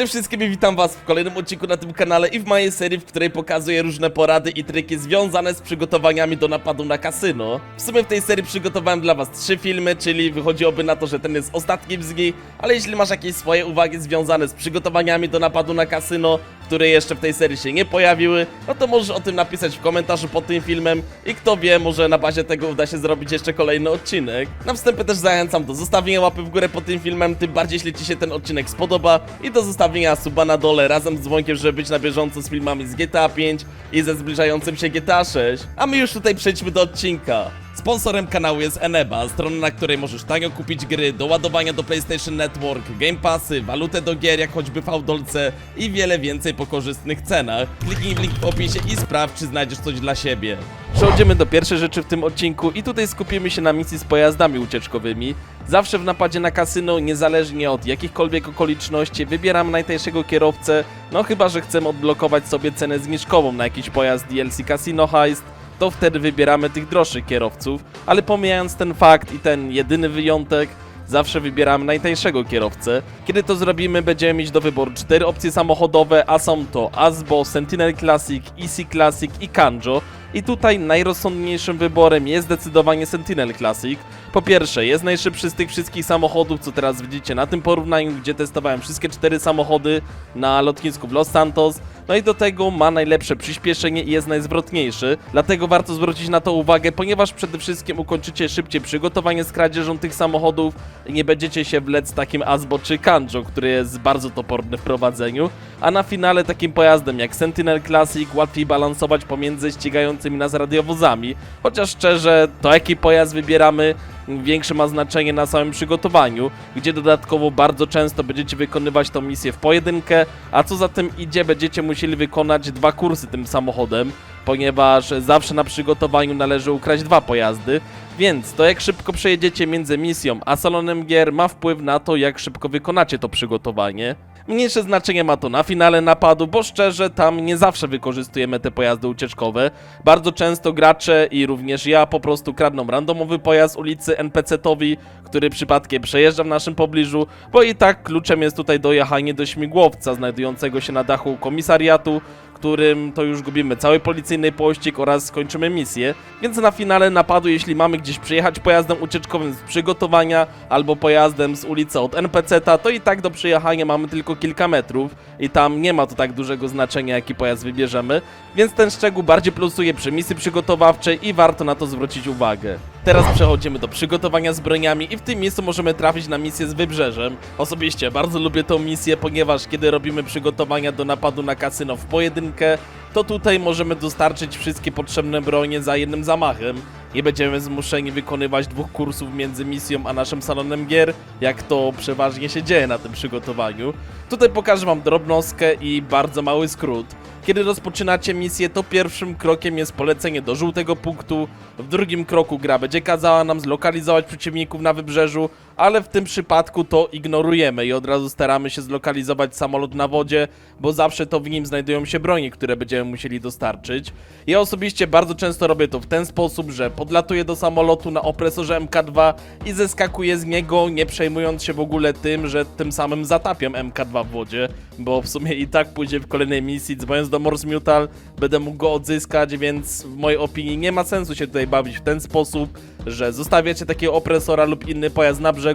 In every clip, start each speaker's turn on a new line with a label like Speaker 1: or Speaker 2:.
Speaker 1: Cześć wszystkim i witam was w kolejnym odcinku na tym kanale i w mojej serii, w której pokazuję różne porady i triki związane z przygotowaniami do napadu na kasyno. W sumie w tej serii przygotowałem dla was trzy filmy, czyli wychodziłoby na to, że ten jest ostatnim z nich, ale jeśli masz jakieś swoje uwagi związane z przygotowaniami do napadu na kasyno, które jeszcze w tej serii się nie pojawiły, no to możesz o tym napisać w komentarzu pod tym filmem i kto wie, może na bazie tego uda się zrobić jeszcze kolejny odcinek. Na wstępie też zachęcam do zostawienia łapy w górę pod tym filmem, tym bardziej jeśli ci się ten odcinek spodoba i do zostawienia suba na dole razem z dzwonkiem, żeby być na bieżąco z filmami z GTA 5 i ze zbliżającym się GTA 6. A my już tutaj przejdźmy do odcinka. Sponsorem kanału jest Eneba, strona na której możesz tanio kupić gry, do ładowania do PlayStation Network, Game Passy, walutę do gier jak choćby Fałdolce i wiele więcej po korzystnych cenach. Kliknij w link w opisie i sprawdź, czy znajdziesz coś dla siebie. Przechodzimy do pierwszej rzeczy w tym odcinku i tutaj skupimy się na misji z pojazdami ucieczkowymi. Zawsze w napadzie na kasyno, niezależnie od jakichkolwiek okoliczności, wybieram najtańszego kierowcę, no chyba, że chcemy odblokować sobie cenę zniżkową na jakiś pojazd DLC Casino Heist, to wtedy wybieramy tych droższych kierowców, ale pomijając ten fakt i ten jedyny wyjątek, zawsze wybieramy najtańszego kierowcę. Kiedy to zrobimy, będziemy mieć do wyboru cztery opcje samochodowe, a są to Asbo, Sentinel Classic, Easy Classic i Kanjo. I tutaj najrozsądniejszym wyborem jest zdecydowanie Sentinel Classic. Po pierwsze, jest najszybszy z tych wszystkich samochodów, co teraz widzicie na tym porównaniu, gdzie testowałem wszystkie cztery samochody na lotnisku w Los Santos. No i do tego ma najlepsze przyspieszenie i jest najzwrotniejszy. Dlatego warto zwrócić na to uwagę, ponieważ przede wszystkim ukończycie szybciej przygotowanie z kradzieżą tych samochodów i nie będziecie się wlec takim Asbo czy Kanjo, który jest bardzo toporny w prowadzeniu. A na finale takim pojazdem jak Sentinel Classic łatwiej balansować pomiędzy ścigającymi nas radiowozami. Chociaż szczerze, to jaki pojazd wybieramy większe ma znaczenie na samym przygotowaniu, gdzie dodatkowo bardzo często będziecie wykonywać tą misję w pojedynkę, a co za tym idzie, będziecie musieli wykonać dwa kursy tym samochodem, ponieważ zawsze na przygotowaniu należy ukraść dwa pojazdy, więc to jak szybko przejedziecie między misją a salonem gier ma wpływ na to, jak szybko wykonacie to przygotowanie. Mniejsze znaczenie ma to na finale napadu, bo szczerze tam nie zawsze wykorzystujemy te pojazdy ucieczkowe. Bardzo często gracze i również ja po prostu kradną randomowy pojazd ulicy NPC-towi, który przypadkiem przejeżdża w naszym pobliżu, bo i tak kluczem jest tutaj dojechanie do śmigłowca znajdującego się na dachu komisariatu, którym to już gubimy cały policyjny pościg oraz skończymy misję. Więc na finale napadu, jeśli mamy gdzieś przyjechać pojazdem ucieczkowym z przygotowania albo pojazdem z ulicy od NPC-ta, to i tak do przyjechania mamy tylko kilka metrów i tam nie ma to tak dużego znaczenia, jaki pojazd wybierzemy, więc ten szczegół bardziej plusuje przy misji przygotowawczej i warto na to zwrócić uwagę. Teraz przechodzimy do przygotowania z broniami i w tym miejscu możemy trafić na misję z wybrzeżem. Osobiście bardzo lubię tą misję, ponieważ kiedy robimy przygotowania do napadu na kasyno w pojedynkę, to tutaj możemy dostarczyć wszystkie potrzebne bronie za jednym zamachem. Nie będziemy zmuszeni wykonywać dwóch kursów między misją a naszym salonem gier, jak to przeważnie się dzieje na tym przygotowaniu. Tutaj pokażę wam drobnostkę i bardzo mały skrót. Kiedy rozpoczynacie misję, to pierwszym krokiem jest polecenie do żółtego punktu, w drugim kroku gra będzie kazała nam zlokalizować przeciwników na wybrzeżu, ale w tym przypadku to ignorujemy i od razu staramy się zlokalizować samolot na wodzie, bo zawsze to w nim znajdują się bronie, które będziemy musieli dostarczyć. Ja osobiście bardzo często robię to w ten sposób, że podlatuję do samolotu na opresorze MK2 i zeskakuję z niego, nie przejmując się w ogóle tym, że tym samym zatapiam MK2 w wodzie, bo w sumie i tak pójdzie w kolejnej misji, dzwoniąc do Morse Mutual, będę mógł go odzyskać, więc w mojej opinii nie ma sensu się tutaj bawić w ten sposób, że zostawiacie takiego opresora lub inny pojazd na brzegu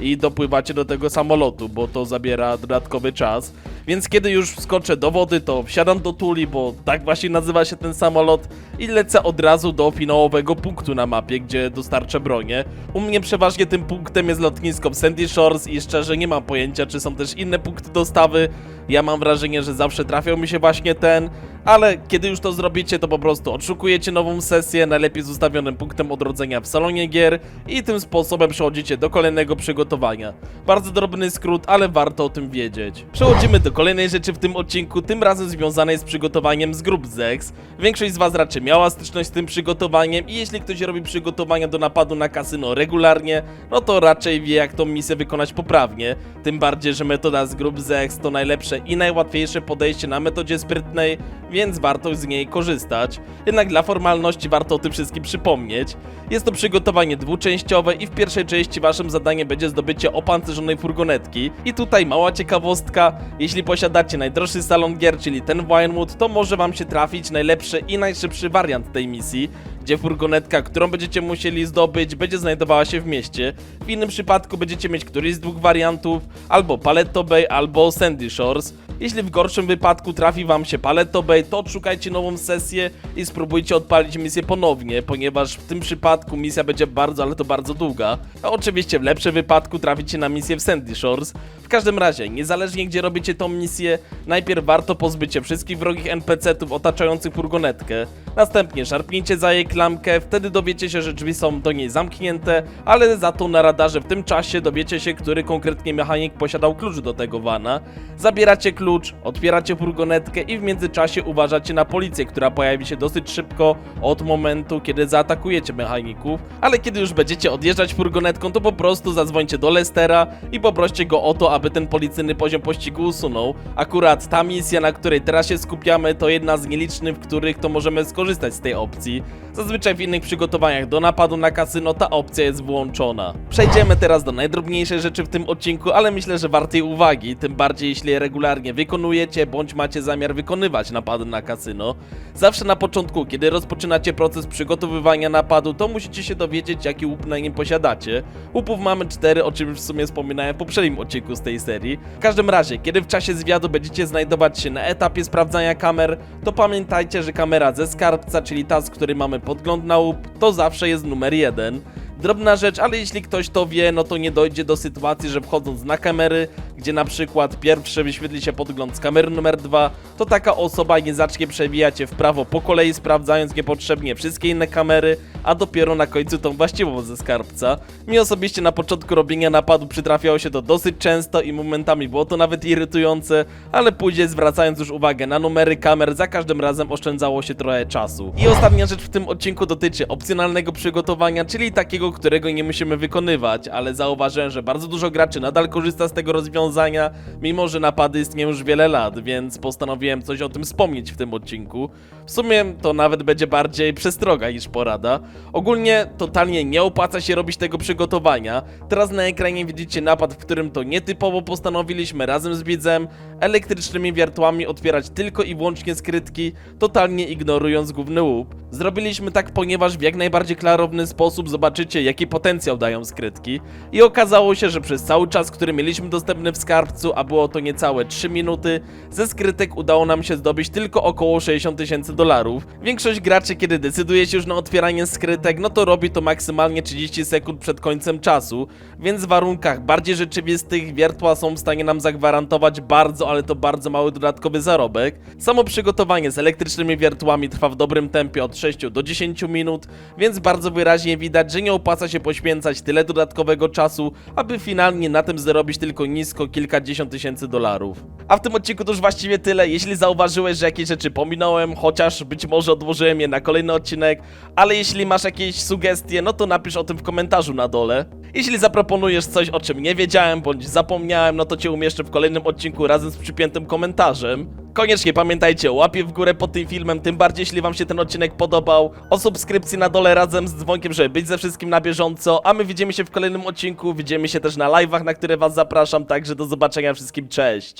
Speaker 1: i dopływacie do tego samolotu, bo to zabiera dodatkowy czas. Więc kiedy już wskoczę do wody, to wsiadam do tuli, bo tak właśnie nazywa się ten samolot i lecę od razu do finałowego punktu na mapie, gdzie dostarczę bronię. U mnie przeważnie tym punktem jest lotnisko Sandy Shores i szczerze nie mam pojęcia, czy są też inne punkty dostawy. Ja mam wrażenie, że zawsze trafiał mi się właśnie ten, ale kiedy już to zrobicie, to po prostu odszukujecie nową sesję, najlepiej z ustawionym punktem odrodzenia w salonie gier i tym sposobem przechodzicie do kolejnego przygotowania. Bardzo drobny skrót, ale warto o tym wiedzieć. Przechodzimy do kolejnej rzeczy w tym odcinku, tym razem związanej z przygotowaniem z grup ZEX. Większość z Was raczej miała styczność z tym przygotowaniem i jeśli ktoś robi przygotowania do napadu na kasyno regularnie, no to raczej wie jak tą misję wykonać poprawnie. Tym bardziej, że metoda z grup ZEX to najlepsze i najłatwiejsze podejście na metodzie sprytnej, więc warto z niej korzystać. Jednak dla formalności warto o tym wszystkim przypomnieć. Jest to przygotowanie dwuczęściowe i w pierwszej części waszym zadaniem będzie zdobycie opancerzonej furgonetki. I tutaj mała ciekawostka, jeśli posiadacie najdroższy salon gier, czyli ten Winewood, to może wam się trafić najlepszy i najszybszy wariant tej misji, gdzie furgonetka, którą będziecie musieli zdobyć, będzie znajdowała się w mieście. W innym przypadku będziecie mieć któryś z dwóch wariantów, albo Paletto Bay, albo Sandy Shores. Jeśli w gorszym wypadku trafi wam się Paletto Bay, to odszukajcie nową sesję i spróbujcie odpalić misję ponownie, ponieważ w tym przypadku misja będzie bardzo, ale to bardzo długa. A oczywiście w lepszym wypadku traficie na misję w Sandy Shores. W każdym razie, niezależnie gdzie robicie tą misję, najpierw warto pozbyć się wszystkich wrogich NPC-ów otaczających furgonetkę. Następnie szarpnijcie za jej klamkę, wtedy dowiecie się, że drzwi są do niej zamknięte, ale za to na radarze w tym czasie dowiecie się, który konkretnie mechanik posiadał klucz do tego vana. Zabieracie klucz, otwieracie furgonetkę i w międzyczasie uważacie na policję, która pojawi się dosyć szybko od momentu, kiedy zaatakujecie mechaników. Ale kiedy już będziecie odjeżdżać furgonetką, to po prostu zadzwońcie do Lestera i poproście go o to, aby ten policyjny poziom pościgu usunął. Akurat ta misja, na której teraz się skupiamy, to jedna z nielicznych, w których to możemy skorzystać z tej opcji. Zazwyczaj w innych przygotowaniach do napadu na kasyno ta opcja jest wyłączona. Przejdziemy teraz do najdrobniejszej rzeczy w tym odcinku, ale myślę, że wartej uwagi, tym bardziej jeśli je regularnie wykonujecie, bądź macie zamiar wykonywać napady na kasyno. Zawsze na początku, kiedy rozpoczynacie proces przygotowywania napadu, to musicie się dowiedzieć, jaki łup na nim posiadacie. Łupów mamy cztery, o czym w sumie wspominałem w poprzednim odcinku z tej serii. W każdym razie, kiedy w czasie zwiadu będziecie znajdować się na etapie sprawdzania kamer, to pamiętajcie, że kamera ze skarbca, czyli ta, z której mamy podgląd na łup, to zawsze jest numer jeden. Drobna rzecz, ale jeśli ktoś to wie, no to nie dojdzie do sytuacji, że wchodząc na kamery, gdzie na przykład pierwszy wyświetli się podgląd z kamery numer dwa, to taka osoba nie zacznie przewijać się w prawo po kolei, sprawdzając niepotrzebnie wszystkie inne kamery, a dopiero na końcu tą właściwą ze skarbca. Mi osobiście na początku robienia napadu przytrafiało się to dosyć często i momentami było to nawet irytujące, ale później zwracając już uwagę na numery kamer, za każdym razem oszczędzało się trochę czasu. I ostatnia rzecz w tym odcinku dotyczy opcjonalnego przygotowania, czyli takiego, którego nie musimy wykonywać, ale zauważyłem, że bardzo dużo graczy nadal korzysta z tego rozwiązania, mimo że napady istnieją już wiele lat, więc postanowiłem coś o tym wspomnieć w tym odcinku. W sumie to nawet będzie bardziej przestroga niż porada. Ogólnie totalnie nie opłaca się robić tego przygotowania. Teraz na ekranie widzicie napad, w którym to nietypowo postanowiliśmy razem z widzem elektrycznymi wiertłami otwierać tylko i wyłącznie skrytki, totalnie ignorując główny łup. Zrobiliśmy tak, ponieważ w jak najbardziej klarowny sposób zobaczycie, jaki potencjał dają skrytki. I okazało się, że przez cały czas, który mieliśmy dostępny w skarbcu, a było to niecałe 3 minuty, ze skrytek udało nam się zdobyć tylko około 60 tysięcy dolarów. Większość graczy, kiedy decyduje się już na otwieranie skrytek, no to robi to maksymalnie 30 sekund przed końcem czasu, więc w warunkach bardziej rzeczywistych wiertła są w stanie nam zagwarantować bardzo, ale to bardzo mały dodatkowy zarobek. Samo przygotowanie z elektrycznymi wiertłami trwa w dobrym tempie od 6 do 10 minut, więc bardzo wyraźnie widać, że nie opłaca się poświęcać tyle dodatkowego czasu, aby finalnie na tym zarobić tylko nisko kilkadziesiąt tysięcy dolarów. A w tym odcinku to już właściwie tyle. Jeśli zauważyłeś, że jakieś rzeczy pominąłem, chociaż być może odłożyłem je na kolejny odcinek, ale jeśli masz jakieś sugestie, no to napisz o tym w komentarzu na dole. Jeśli zaproponujesz coś, o czym nie wiedziałem bądź zapomniałem, no to cię umieszczę w kolejnym odcinku razem z przypiętym komentarzem. Koniecznie pamiętajcie o łapie w górę pod tym filmem, tym bardziej jeśli wam się ten odcinek podobał, o subskrypcji na dole razem z dzwonkiem, żeby być ze wszystkim na bieżąco, a my widzimy się w kolejnym odcinku, widzimy się też na live'ach, na które was zapraszam, także do zobaczenia wszystkim, cześć!